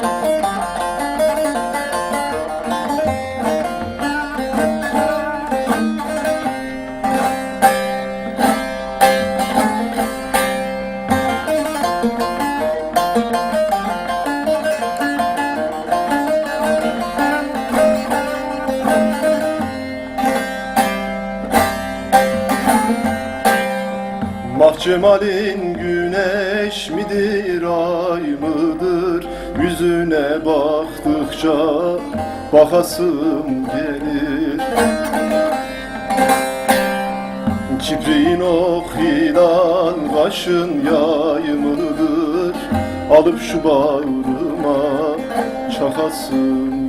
Thank you. Mahcemalin güneş midir ay mıdır? Yüzüne baktıkça bakasım gelir. Kipriğin ok hilal kaşın yay mıdır Alıp şu bağrıma çakasım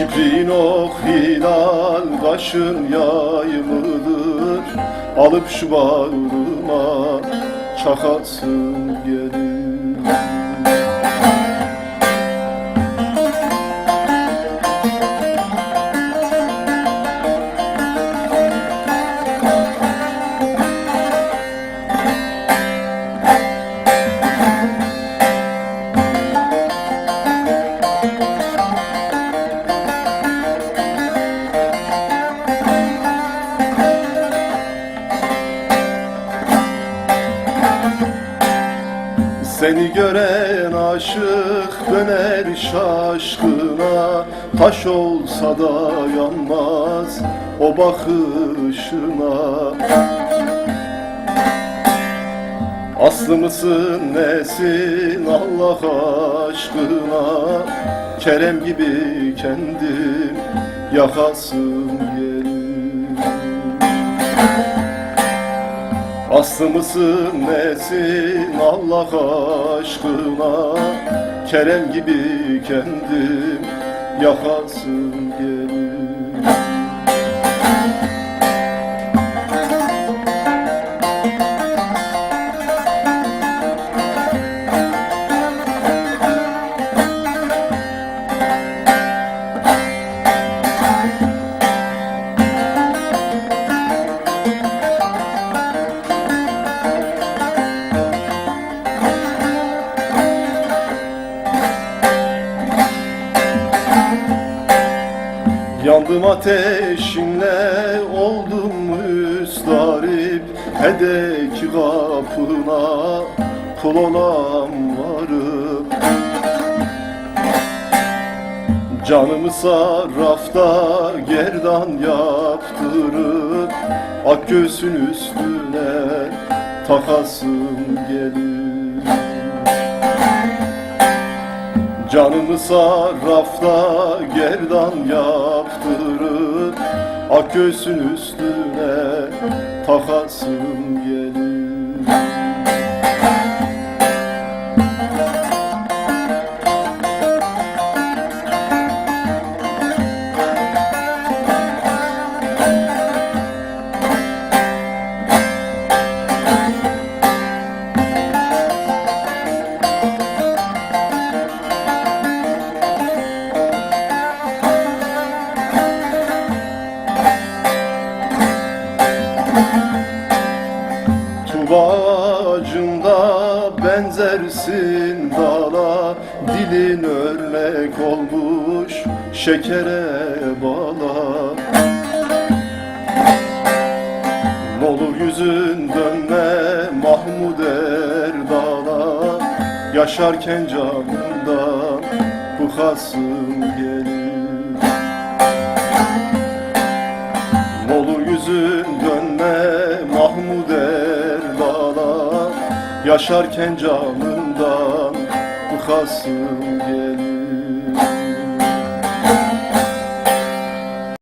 Kipriğin ok hilal kaşın yay mıdır Alıp şu bağrıma çakasım gelir Seni gören aşık döner şaşkına Taş olsa da yanmaz o bakışına. Aslı mısın nesin Allah aşkına? Kerem gibi kendim yakasım Aslı mısın nesin Allah aşkına? Kerem gibi kendim yakasım gelir Yandım ateşinle oldum müstarip. Hedeki kapına kul olan varım Canımı sarrafta gerdan yaptırıp Ak göğsün üstüne takasım gelir Canımı sarrafta gerdan yaptırıp Ak göğsün üstüne takasım gelir Tubacımda benzersin dala Dilin örnek olmuş şekere bala. N'olur yüzün dönme Mahmud Erdal'a Yaşarken canından bıkasım gelir Yaşarken canından bıkasım gelir